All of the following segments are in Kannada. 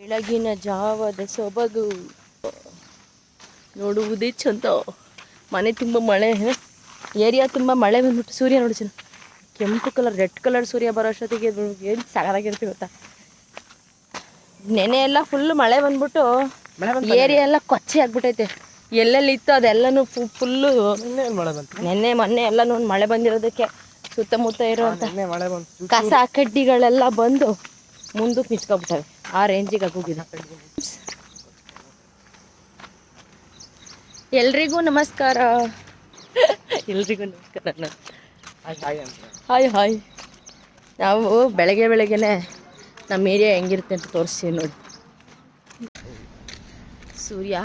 ಬೆಳಗಿನ ಜಾವದ ಸೊಬಗು. ನೋಡುವುದೇ ಚಂದ. ಮನೆ ತುಂಬ ಮಳೆ ಏರಿಯಾ ತುಂಬ ಮಳೆ ಬಂದ್ಬಿಟ್ಟು ಸೂರ್ಯ ನೋಡಿ ಚೆನ್ನ ಕೆಂಪು ಕಲರ್ ರೆಡ್ ಕಲರ್ ಸೂರ್ಯ ಬರೋ ಅಷ್ಟೊತ್ತಿಗೆ ಏನು ಸಾಕಾಗಿರ್ತೀವಿ ಗೊತ್ತಾ? ನೆನೆ ಎಲ್ಲ ಫುಲ್ ಮಳೆ ಬಂದ್ಬಿಟ್ಟು ಏರಿಯಾ ಎಲ್ಲ ಕೊಚ್ಚೆ ಆಗ್ಬಿಟ್ಟೈತೆ. ಎಲ್ಲೆಲ್ಲಿ ಇತ್ತು ಅದೆಲ್ಲನೂ ಫುಲ್ಲು ನೆನ್ನೆ ಮೊನ್ನೆ ಎಲ್ಲನೂ ಮಳೆ ಬಂದಿರೋದಕ್ಕೆ ಸುತ್ತಮುತ್ತ ಇರುವಂಥ ಕಸ ಕಡ್ಡಿಗಳೆಲ್ಲ ಬಂದು ಮುಂದಕ್ಕೆ ನಿಂತ್ಕೊಬಿಟ್ಟವೆ. ಆ ರೇಂಜಿಗೆ ಆಗೋಗಿದೆ ಎಲ್ರಿಗೂ ನಮಸ್ಕಾರ. ಎಲ್ರಿಗೂ ನಮಸ್ಕಾರ ಹಾಯ್ ಹಾಯ್ ನಾವು ಬೆಳಗ್ಗೆ ಬೆಳಗ್ಗೆನೆ ನಮ್ಮ ಏರಿಯಾ ಹೆಂಗಿರುತ್ತೆ ಅಂತ ತೋರಿಸ್ತೀವಿ ನೋಡಿ. ಸೂರ್ಯ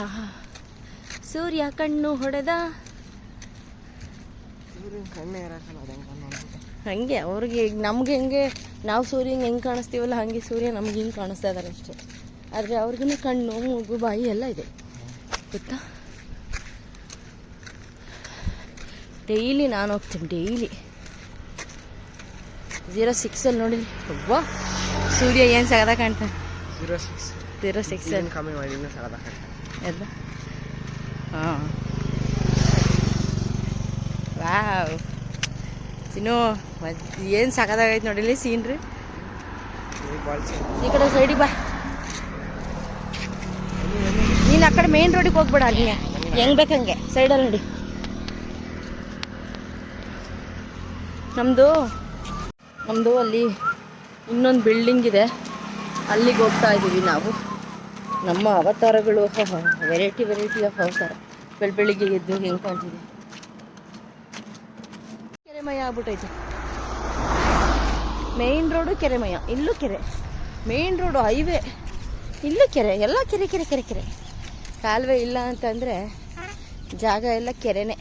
ಸೂರ್ಯ ಕಣ್ಣು ಹೊಡೆದ? ಹಂಗೆ ಅವ್ರಿಗೆ ಈಗ ನಮ್ಗೆ ಹೆಂಗೆ ನಾವು ಸೂರ್ಯಂಗೆ ಹೆಂಗೆ ಕಾಣಿಸ್ತೀವಲ್ಲ ಹಾಗೆ ಸೂರ್ಯ ನಮ್ಗೆ ಹಿಂಗೆ ಕಾಣಿಸ್ತಾ ಇದ್ದಾರೆ ಅಷ್ಟೇ. ಆದರೆ ಅವ್ರಿಗೂ ಕಣ್ಣು ಮೂಗು ಬಾಯಿ ಎಲ್ಲ ಇದೆ. ಗೊತ್ತಾ? ಡೈಲಿ ನಾನು ಹೋಗ್ತೀನಿ ಡೈಲಿ. ಜೀರೋ ಸಿಕ್ಸಲ್ಲಿ ನೋಡಿ ಒಬ್ಬ ಸೂರ್ಯ ಏನು ಸಗದ ಕಾಣ್ತಾ? ಜೀರೋ ಸಿಕ್ಸ್ ಜೀರೋ ಸಿಕ್ಸ್ ಕಮ್ಮಿ ಮಾಡಿ ಸಗದ ಕಾಣ್ತಾ? ಎಲ್ಲ? ಹಾಂ. ವಾವ್ ಚಿನ್ನು ಏನು ಸಾಕಾಗೈತೆ ನೋಡಿಲಿ ಸೀನ್ರಿ ಈ ಕಡೆ ಸೈಡಿಗೆ ಬಾ. ನೀನು ಆ ಕಡೆ ಮೇನ್ ರೋಡಿಗೆ ಹೋಗ್ಬೇಡ ಅಲ್ಲಿ ಹೆಂಗ್ ಬೇಕಂಗೆ ಸೈಡಲ್ಲಿ ನೋಡಿ. ನಮ್ಮದು ನಮ್ಮದು ಅಲ್ಲಿ ಇನ್ನೊಂದು ಬಿಲ್ಡಿಂಗ್ ಇದೆ. ಅಲ್ಲಿಗೆ ಹೋಗ್ತಾ ಇದ್ದೀವಿ ನಾವು. ನಮ್ಮ ಅವತಾರಗಳು ವೆರೈಟಿ ವೆರೈಟಿ ಆಫ್ ಅವತಾರ. ಬೆಳ್ ಬೆಳಿಗ್ಗೆ ಎದ್ದು ಹೆಂಗೆ ಕಾಣ್ತಿದೆ? ಕೆರೆಮಯ ಆಗ್ಬಿಟ್ಟೈತೆ. ಮೇನ್ ರೋಡು ಕೆರೆಮಯ, ಇಲ್ಲೂ ಕೆರೆ. ಮೇನ್ ರೋಡು ಹೈವೇ ಇಲ್ಲೂ ಕೆರೆ, ಎಲ್ಲ ಕೆರೆ ಕೆರೆ ಕೆರೆ ಕೆರೆ. ಕಾಲುವೆ ಇಲ್ಲ ಅಂತಂದರೆ ಜಾಗ ಎಲ್ಲ ಕೆರೆನೇ.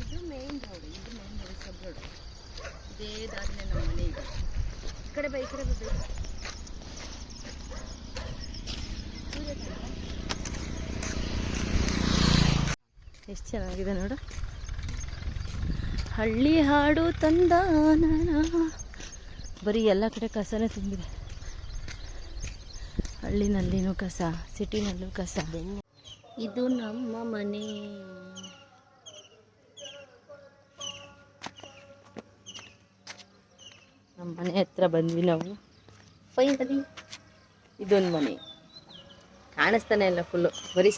ಇದು ಮೇನ್ ರೋಡ್ ಇದು ಮೇನ್ ರೋಡ್ ಸಬ್ ರೋಡ್ ಇದೇ ದಾರಿನೇ ನಮ್ಮ ಮನೆ ಇದೆ. ಈ ಕಡೆ ಬೈ ಕಡೆ ಎಷ್ಟು ಚೆನ್ನಾಗಿದೆ ನೋಡು. ಹಳ್ಳಿ ಹಾಡು ತಂದ ಬರೀ ಎಲ್ಲ ಕಡೆ ಕಸನೇ ತುಂಬಿದೆ. ಹಳ್ಳಿನಲ್ಲಿನೂ ಕಸ ಸಿಟಿನಲ್ಲೂ ಕಸ. ಇದು ನಮ್ಮ ಮನೆ. ನಮ್ಮ ಮನೆ ಹತ್ರ ಬಂದ್ವಿ ನಾವು. ಫೈನಲಿ. ಇದೊಂದು ಮನೆ. ಕಾಣಿಸ್ತಾನೆ ಇಲ್ಲ ಫುಲ್ಲು ಬರೀ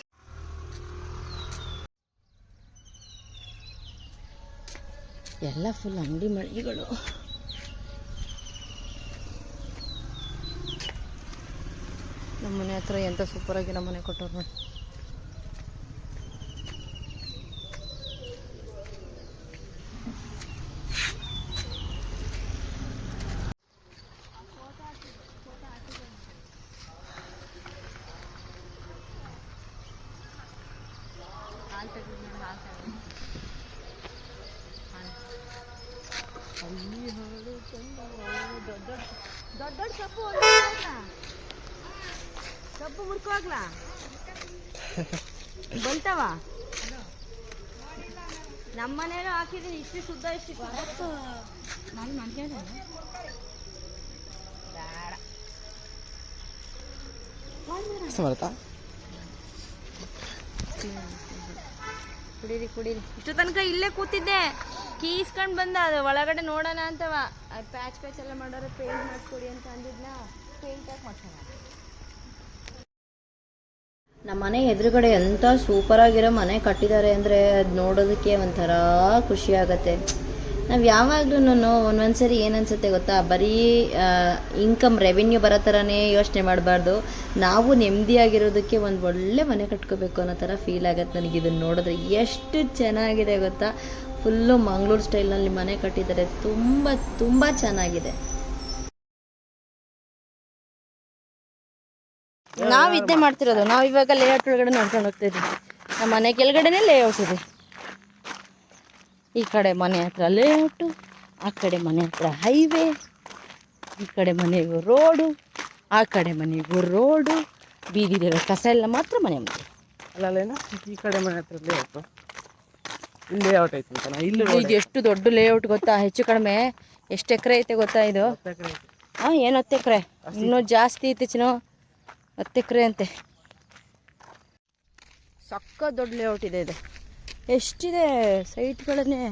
ಎಲ್ಲ ಫುಲ್ ಅಂಗಡಿ ಮಳಿಗೆಗಳು. ನಮ್ಮ ಮನೆ ಹತ್ರ ಎಂತ ಸೂಪರಾಗಿ ನಮ್ಮ ಮನೆ ಕೊಟ್ಟವ್ರು ನೋಡಿ ದೊಡ್ಡ ದೊಡ್ಡ ದೊಡ್ಡ ಸೊಪ್ಪು ಸೊಪ್ಪು ಮುರ್ಕೋಗ್ಲಾ ಬಂತವ? ನಮ್ಮ ಮನೇಲೂ ಹಾಕಿದೀನಿ ಇಷ್ಟು ಶುದ್ಧ ಇಷ್ಟು ನಾನು ಬರುತ್ತಾ? ಕುಡೀರಿ ಕುಡೀರಿ. ಇಷ್ಟು ತನಕ ಇಲ್ಲೇ ಕೂತಿದ್ದೆ. ಕೀ ಇಸ್ಕೊಂಡು ಬಂದ ಅದು, ಒಳಗಡೆ ನೋಡೋಣ ಅಂತವ. ಪ್ಯಾಚ್ ಪ್ಯಾಚ್ ಎಲ್ಲ ಮಾಡೋರು ಪೇಂಟ್ ಮಾಡಿಸ್ಕೊಡಿ ಅಂತ ಅಂದಿದ್ನ ಪೇಂಟ್ ಹಾಕಿ ಮಾಡ್ಸೋಣ. ನಮ್ಮ ಮನೆ ಎದುರುಗಡೆ ಎಂಥ ಸೂಪರಾಗಿರೋ ಮನೆ ಕಟ್ಟಿದ್ದಾರೆ ಅಂದರೆ ಅದು ನೋಡೋದಕ್ಕೆ ಒಂಥರ ಖುಷಿ ಆಗತ್ತೆ. ನಾವು ಯಾವಾಗಲೂ ಒಂದೊಂದ್ಸರಿ ಏನನ್ಸುತ್ತೆ ಗೊತ್ತಾ? ಬರೀ ಇನ್ಕಮ್ ರೆವಿನ್ಯೂ ಬರೋ ಥರನೇ ಯೋಚನೆ ಮಾಡಬಾರ್ದು. ನಾವು ನೆಮ್ಮದಿಯಾಗಿರೋದಕ್ಕೆ ಒಂದು ಒಳ್ಳೆ ಮನೆ ಕಟ್ಕೋಬೇಕು ಅನ್ನೋ ಥರ ಫೀಲ್ ಆಗತ್ತೆ ನನಗೆ ಇದನ್ನು ನೋಡಿದ್ರೆ. ಎಷ್ಟು ಚೆನ್ನಾಗಿದೆ ಗೊತ್ತಾ? ಫುಲ್ಲು ಮಂಗಳೂರು ಸ್ಟೈಲ್ನಲ್ಲಿ ಮನೆ ಕಟ್ಟಿದ್ದಾರೆ. ತುಂಬ ತುಂಬ ಚೆನ್ನಾಗಿದೆ. ನಾವು ಇದ್ದೇ ಮಾಡ್ತಿರೋದು. ನಾವು ಇವಾಗ ಲೇಔಟ್ ಒಳಗಡೆ ನೋಡ್ಕೊಂಡು ಹೋಗ್ತಾ ಇದ್ದೀವಿ. ನಮ್ಮ ಮನೆ ಕೆಳಗಡೆನೇ ಲೇಔಟ್ ಇದೆ. ಈ ಕಡೆ ಮನೆ ಹತ್ರ ಲೇಔಟು ಆ ಕಡೆ ಮನೆ ಹತ್ರ ಹೈವೇ ಈ ಕಡೆ ಮನೆಗೂ ರೋಡು ಆ ಕಡೆ ಮನೆಗೂ ರೋಡು ಬೀದಿದೆ ಕಸ ಎಲ್ಲ ಮಾತ್ರ ಮನೆ ಮುಂದೆ. ಅಲ್ಲ ಅಲ್ಲೇನ? ಈ ಕಡೆ ಮನೆ ಹತ್ರ ಲೇಔಟು ಲೇಔಟ್ ಐತೆ ಅಂತ ಇಲ್ಲಿ ಇದು ಎಷ್ಟು ದೊಡ್ಡ ಲೇಔಟ್ ಗೊತ್ತಾ? ಹೆಚ್ಚು ಕಡಿಮೆ. ಎಷ್ಟು ಎಕರೆ ಐತೆ ಗೊತ್ತಾ ಇದು? ಹಾ ಏನು ಹತ್ತು ಎಕರೆ? ಇನ್ನೂ ಜಾಸ್ತಿ ಐತೆ ಚಿನ್ನು. ಹತ್ತು ಎಕರೆ ಅಂತೆ. ಸಕ್ಕ ದೊಡ್ಡ ಲೇಔಟ್ ಇದೆ ಇದು. ಎಷ್ಟಿದೆ ಸೈಟ್ಗಳನ್ನೇ?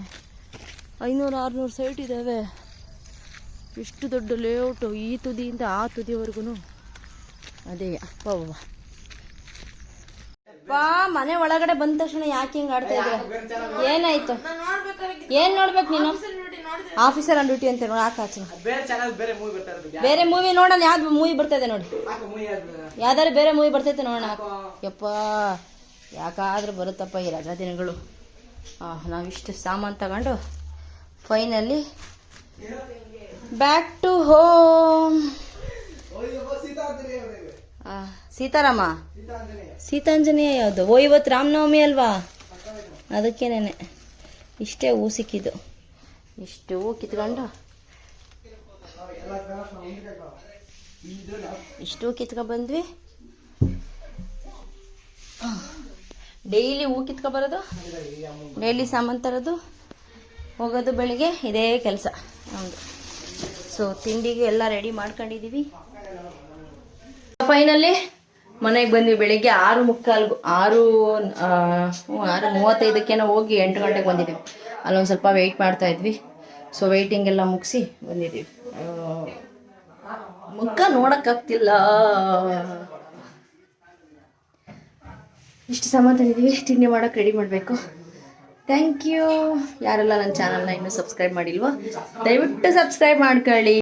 ಐನೂರು ಆರುನೂರು ಸೈಟ್ ಇದ್ದಾವೆ ಇಷ್ಟು ದೊಡ್ಡ ಲೇಔಟು ಈ ತುದಿಯಿಂದ ಆ ತುದಿವರೆಗೂ ಅದೇ ಅಪ್ಪ. ಅಪ್ಪ ಮನೆ ಒಳಗಡೆ ಬಂದ ತಕ್ಷಣ ಯಾಕೆ ಹಿಂಗೆ ಆಡ್ತಾ ಇದ್ರೆ ಏನಾಯ್ತು? ಏನ್ ನೋಡ್ಬೇಕು ನೀನು? ಆಫೀಸರ್ ಆನ್ ಡ್ಯೂಟಿ ಅಂತ ನೋಡಿ ಆಕಾಚ ಬೇರೆ ಮೂವಿ ನೋಡೋಣ ಯಾವ್ದು ಮೂವಿ ಬರ್ತದೆ ನೋಡಿ. ಯಾವ್ದಾದ್ರು ಬೇರೆ ಮೂವಿ ಬರ್ತೈತೆ ನೋಡೋಣ. ಯಪ್ಪ ಯಾಕಾದ್ರೂ ಬರುತ್ತಪ್ಪ ಈ ರಜಾ ದಿನಗಳು. ನಾವಿಷ್ಟು ಸಾಮಾನು ತಗೊಂಡು finally back to home Sitarama? Sitanjaneya. ಯಾವುದು? ಓ, ಇವತ್ತು ರಾಮನವಮಿ ಅಲ್ವಾ? ಅದಕ್ಕೇನೆ ಇಷ್ಟೇ ಹೂ ಸಿಕ್ಕಿದ್ದು. ಇಷ್ಟು ಹೂ ಕಿತ್ಕೊಂಡು? ಇಷ್ಟು ಕಿತ್ಕೊ ಬಂದ್ವಿ. ಡೈಲಿ ಹೂ ಕಿತ್ಕೊ ಬರೋದು? ಡೈಲಿ ಸಾಮಾನು ತರೋದು? ಹೋಗೋದು ಬೆಳಿಗ್ಗೆ? ಇದೇ ಕೆಲಸ. ಹೌದು. ಸೊ ತಿಂಡಿಗೆ ಎಲ್ಲ ರೆಡಿ ಮಾಡ್ಕೊಂಡಿದ್ದೀವಿ. ಫೈನಲಿ ಮನೆಗೆ ಬಂದ್ವಿ ಬೆಳಿಗ್ಗೆ ಆರು ಮುಕ್ಕಾಲ್ಗು ಆರು ಆರು ಮೂವತ್ತೈದಕ್ಕೇನೋ ಹೋಗಿ ಎಂಟು ಗಂಟೆಗೆ ಬಂದಿದ್ದೀವಿ ಅಲ್ಲೊಂದು ಸ್ವಲ್ಪ ವೆಯ್ಟ್ ಮಾಡ್ತಾ ಇದ್ವಿ. ಸೊ ವೆಯ್ಟಿಂಗ್ ಎಲ್ಲ ಮುಗಿಸಿ ಬಂದಿದ್ದೀವಿ ಮುಕ್ಕ ನೋಡೋಕ್ಕಾಗ್ತಿಲ್ಲ. ಇಷ್ಟು ಸಾಮಾನು ತಂದಿದ್ದೀವಿ. ತಿಂಡಿ ಮಾಡೋಕೆ ರೆಡಿ ಮಾಡಬೇಕು. ಥ್ಯಾಂಕ್ ಯು ಯಾರೆಲ್ಲ ನನ್ನ ಚಾನಲ್ನ ಇನ್ನೂ ಸಬ್ಸ್ಕ್ರೈಬ್ ಮಾಡಿಲ್ವೋ, ದಯವಿಟ್ಟು ಸಬ್ಸ್ಕ್ರೈಬ್ ಮಾಡ್ಕೊಳ್ಳಿ.